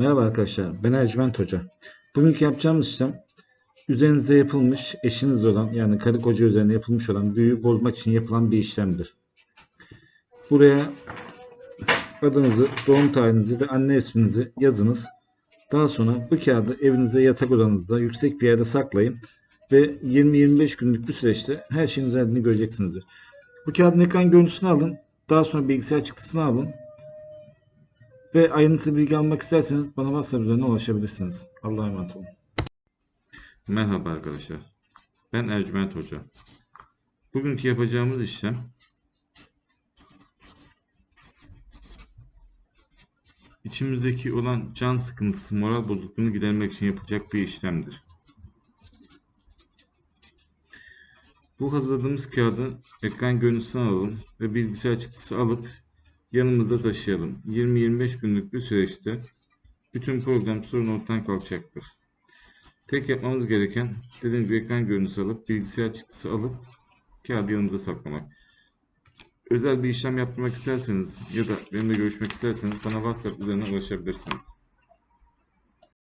Merhaba arkadaşlar, ben Ercüment Hoca. Bugünkü yapacağımız işlem, üzerinize yapılmış, eşiniz olan yani karı koca üzerine yapılmış olan büyüyü bozmak için yapılan bir işlemdir. Buraya adınızı, doğum tarihinizi ve anne isminizi yazınız. Daha sonra bu kağıdı evinizde yatak odanızda yüksek bir yerde saklayın ve 20-25 günlük bir süreçte her şeyin üzerinde göreceksinizdir. Bu kağıdın ekran görüntüsünü alın. Daha sonra bilgisayar çıktısını alın. Ve ayrıntılı bilgi almak isterseniz bana WhatsApp üzerinden ulaşabilirsiniz. Allah'a emanet olun. Merhaba arkadaşlar. Ben Ercüment Hoca. Bugünkü yapacağımız işlem içimizdeki olan can sıkıntısı, moral bozukluğunu gidermek için yapılacak bir işlemdir. Bu hazırladığımız kağıdı ekran görüntüsünü alalım ve bilgisayar çıktısı alıp yanımızda taşıyalım. 20-25 günlük bir süreçte bütün program sorun ortadan kalkacaktır. Tek yapmamız gereken dediğim gibi ekran görüntüsü alıp bilgisayar çıktısı alıp kağıdı yanımıza saklamak. Özel bir işlem yaptırmak isterseniz ya da benimle görüşmek isterseniz bana WhatsApp üzerinden ulaşabilirsiniz.